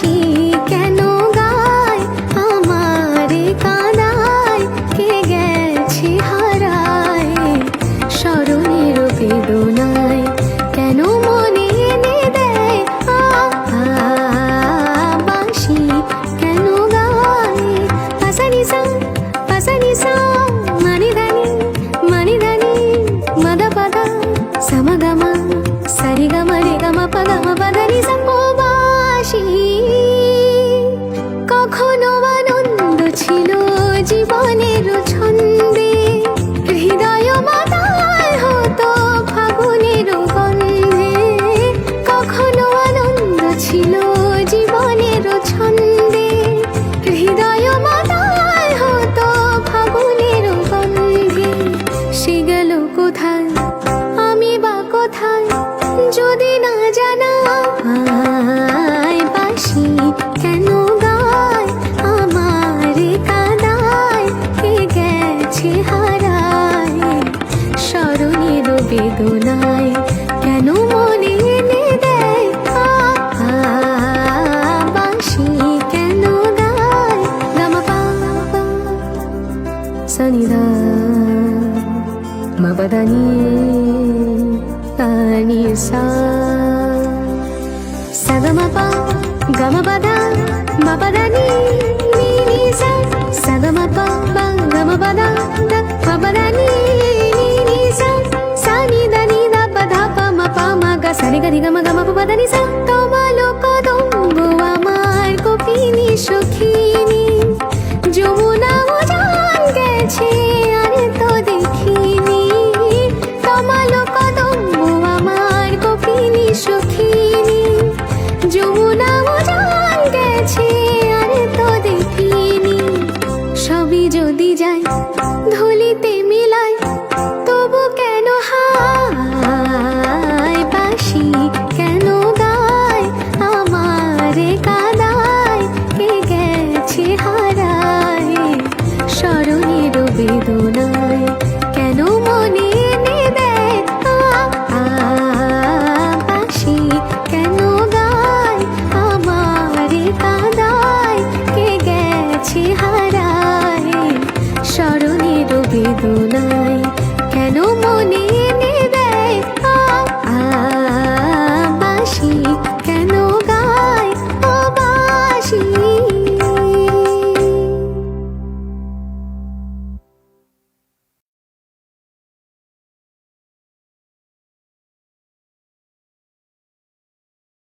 হাসি কেন গায়? আমার কাদায় কে গেছে হারায়? স্মরণের বেদনায় কেন মনে এনে দেয় বাসি কেন গায়? পাশানি সা পাশানি সা, মানি ধানি মানি ধানি, মাদা পাদা সারি গামা, রে গামা পাগা মা বেদনায় কেন মনে এনে দেয় বাঁশি কেন গায় গামা পা সানিদা মাবাদানি তানি সা সাগমা পা গামা বাদা মাবাদানি గరి గమ గమపు పదని సా 不能